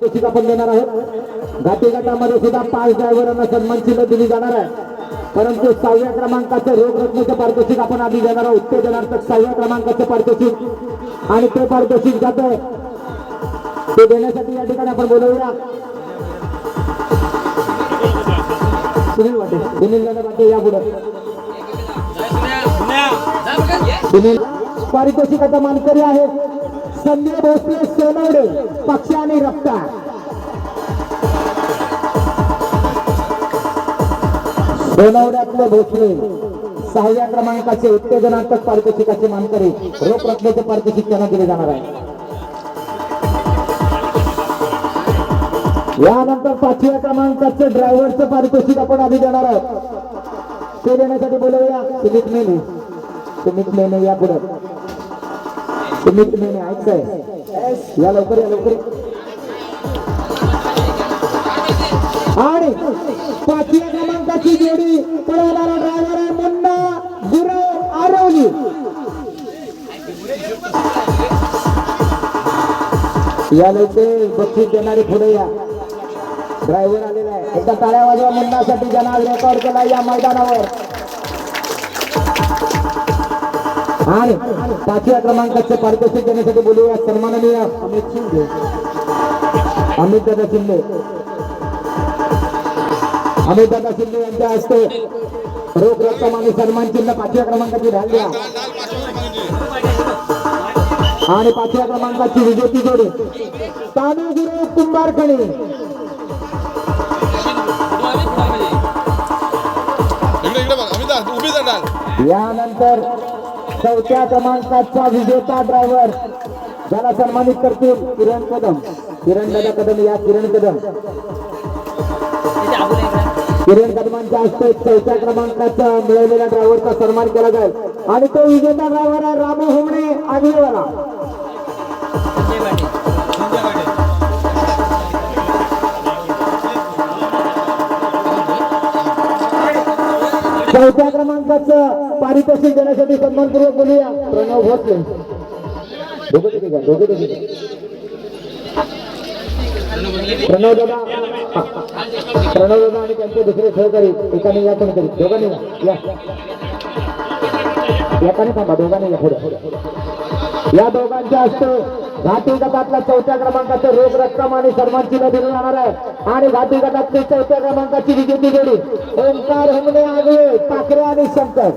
पारितोषिक आपण देणार आहोत. घाटी गटामध्ये सुद्धा पाच ड्रायव्हरांना सन्मान चिन्ह दिली जाणार आहे परंतु सहाव्या क्रमांकाचं रोख रकमेचं पारितोषिक आपण आधी देणार आहोत. ते देण्यार्थक सहाव्या क्रमांकाचं पारितोषिक. आणि ते पारितोषिक जात. ते देण्यासाठी या ठिकाणी आपण बोलवूया. सुनील वाटे. सुनील दादा वाटे या पुढे. सुनील. पारितोषिकाचा मानकरी आहे. संजय भोसले सोनवडे पक्ष आणि सोनवड्यातले भोसले सहाव्या क्रमांकाचे उत्तेजनात्मक पारितोषिकाचे मानकरी रोख रकमेचे पारितोषिक त्यांना दिले जाणार आहे. यानंतर पाचव्या क्रमांकाचे ड्रायव्हरचं पारितोषिक आपण आधी देणार आहोत. ते देण्यासाठी बोलवूया. सुमित मेने. सुमित मेने या पुढे. तुम्ही मेने ऐकताय. या लवकर या लवकर. आणि पाचव्या क्रमांकाची जोडी पळवणारा ड्रायव्हर आहे मुन्ना गुरव आरवली. या लवकर बक्षीस देणारे पुढे या. ड्रायव्हर आलेला आहे. एकदा टाळ्या वाजवा मुन्नासाठी ज्यांना रेकॉर्ड केला या मैदानावर. आणि पाचव्या क्रमांकाचे पारितोषिक देण्यासाठी बोलूया सन्माननीय अमित शिंदे. अमित दादा शिंदे. अमित दादा शिंदे यांच्या हस्ते रोख रक्कम आणि सन्मान चिन्ह पाचव्या क्रमांकाची ढाल द्या आणि पाचव्या क्रमांकाची विजेती जोडी तानू गुरु कुंभारखणी यानंतर चौथ्या क्रमांकाचा विजेता ड्रायव्हर ज्याला सन्मानित करतील किरण कदम. किरण दादा कदम या किरण कदम. किरण कदमांच्या हस्ते चौथ्या क्रमांकाचा मिळवलेल्या ड्रायव्हरचा सन्मान केला जाईल. आणि तो विजेता ड्रायव्हर आहे रामू होमणे आगलेवाला चौथ्या क्रमांकाचं पारितोषिक देण्यासाठी सन्मानपूर्वक बोलूया. प्रणव भोसले. प्रणव दादा. प्रणव दादा आणि त्यांचे दुसरे सहकारी एकाने या पण करीत. दोघांनी या. या एकाने थांबा दोघांनी या पुढे. या दोघांच्या असतं घाटी गटातला चौथ्या क्रमांकाचं रोख रक्कम आणि सन्मान दिलं जाणार आहे. आणि घाटी गटातली चौथ्या क्रमांकाची विजेती जोडी ओंकार हमने आगळे पाखरे आणि शंकर.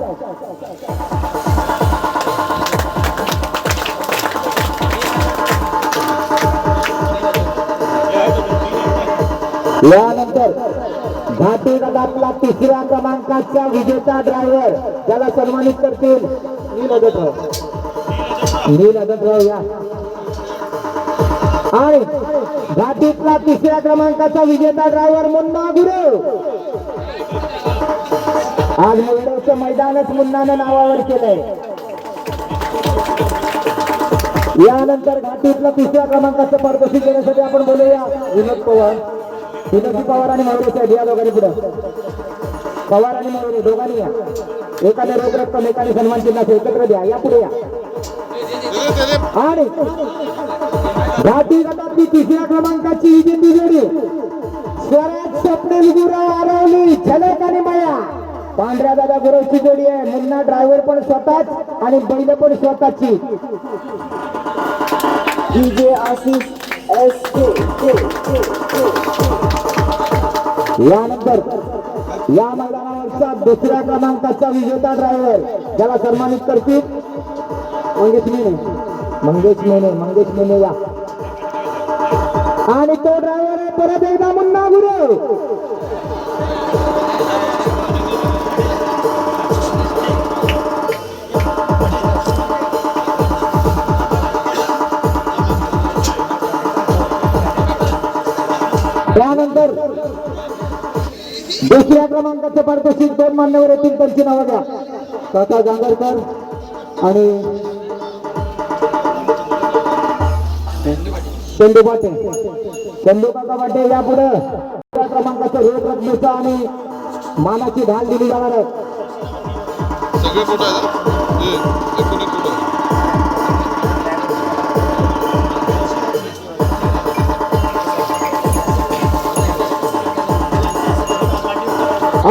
यानंतर घाटी गटातला तिसऱ्या क्रमांकाचा विजेता ड्रायव्हर त्याला सन्मानित करतील नील अदतराव नील अदतराव या. आणि घाटीतला तिसऱ्या क्रमांकाचा विजेता ड्रायव्हर मुन्ना गुरु. आज मुंबईचं मैदानच मुन्नानं नावावर केलंय. यानंतर घाटीतला तिसऱ्या क्रमांकाचं पारितोषिक देण्यासाठी आपण बोलूया. विनोद पवार विनोद पवार आणि मौर्य साहेब या दोघांनी पुढे. पवार आणि मौर्य दोघांनी या. एकाने रोख रक्कम एकाने सन्मान चिन्ह एकत्र द्या. या पुढे या. आणि घाटी गटातली तिसऱ्या क्रमांकाची विजेती जोडी. स्वराज स्वप्नील गुरव आरवली झलक आणि माया. पांढऱ्या दादा गुरवची जोडी आहे. मुन्ना ड्रायव्हर पण स्वतःच आणि बैल पण स्वतःची. डीजे आशिष एस यानंतर या मैदानावरचा दुसऱ्या क्रमांकाचा विजेता ड्रायव्हर ज्याला सन्मानित करतील मंगेश मेने. मंगेश मेने मंगेश मेने या. आणि तो ड्रायव्हर आहे परत एकदा मुन्ना गुरु. त्यानंतर दुसऱ्या क्रमांकाचे पारितोषिक दोन मान्यवर येतील त्यांची नावं घ्या काका गांगरकर आणि चंदू पाटे चंदूकाका पाटे यापुढे क्रमांकाचं रोख रकमेचं आणि मानाची ढाल दिली जाणार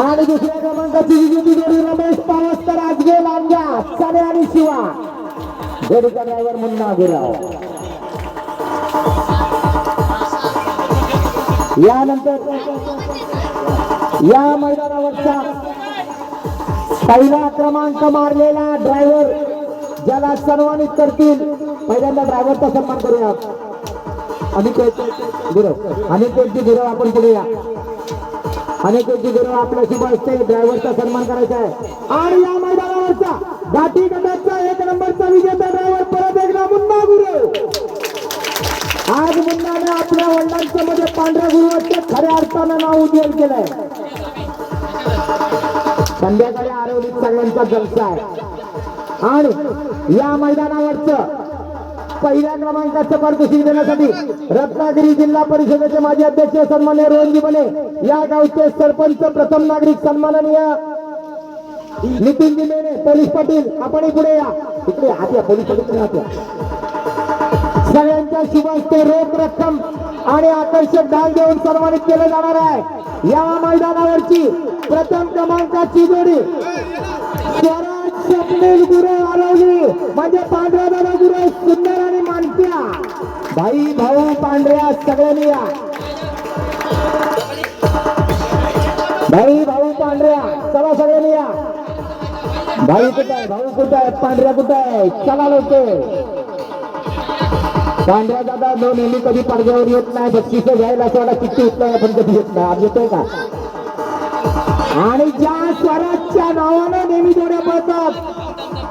आणि दुसऱ्या क्रमांकाची विजेती जोडी रमेश पावस्कर आजगे लांजा सने आणि शिवा. जोडीचा ड्रायव्हर म्हणून गुराव यानंतर या मैदानावरचा पहिला क्रमांक मारलेला ड्रायव्हर ज्याला सन्मानित करतील. पहिल्यांदा ड्रायव्हरचा सन्मान करूया अनेक गुरव अनेक गुरव आपण पुढे या अनेक कोणती गुरव आपल्याशी बसते ड्रायव्हरचा सन्मान करायचा आहे. आणि या मैदानावरचा गाठी गटाचा आपल्या वडिलांच्या मध्ये पांढऱ्या गुरुवाच्या खऱ्या अर्थानं नाव उज्ज्वल केलंय. संध्याकाळी आरवलीत सगळ्यांचा जलसा आहे. आणि या मैदानावरचं पहिल्या क्रमांकाचं पारितोषिक देण्यासाठी रत्नागिरी जिल्हा परिषदेचे माजी अध्यक्ष सन्मान्य रोहनजी बने या गावचे सरपंच प्रथम नागरिक सन्माननीय नितीनजी मेने पोलीस पाटील आपण पुढे या. इकडे या, या पोलीस पाटील सगळ्यांच्या शुभ ते रोख रक्कम आणि आकर्षक डाल देऊन सन्मानित केलं जाणार आहे. या मैदानावरची प्रथम क्रमांकाची जोडी. स्वप्नील गुरे आरवली म्हणजे पांढऱ्या दादा गुरु सुंदर आणि मानत्या भाई भाऊ पांढऱ्या सगळ्यांनी या भाई भाऊ पांढऱ्या चला सगळ्यांनी या भाई कुठं आहे? भाऊ कुठं आहे? पांढऱ्या कुठं आहे? चला लोक. पांढऱ्या दादा no नेहमी कधी पडद्यावर येत नाही बक्षीस घ्यायला असं वाटत किती येत नाही आपण कधी येत नाही. आज येतोय का? आणि ज्या स्वराजच्या नावानं नेहमी जोड्या पळतात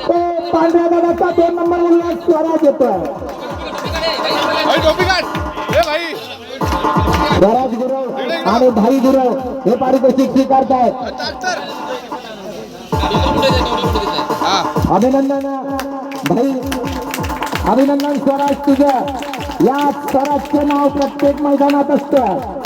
ते पांढऱ्या दादाचा दोन नंबर उल्हास स्वराज येतोय. स्वराज गुरव आणि भाई गुरव हे पारितोषिक स्वीकारतायत. हा अभिनंदन भाई अभिनंदन स्वराज तुझं. या स्वराजचं नाव प्रत्येक मैदानात असतं.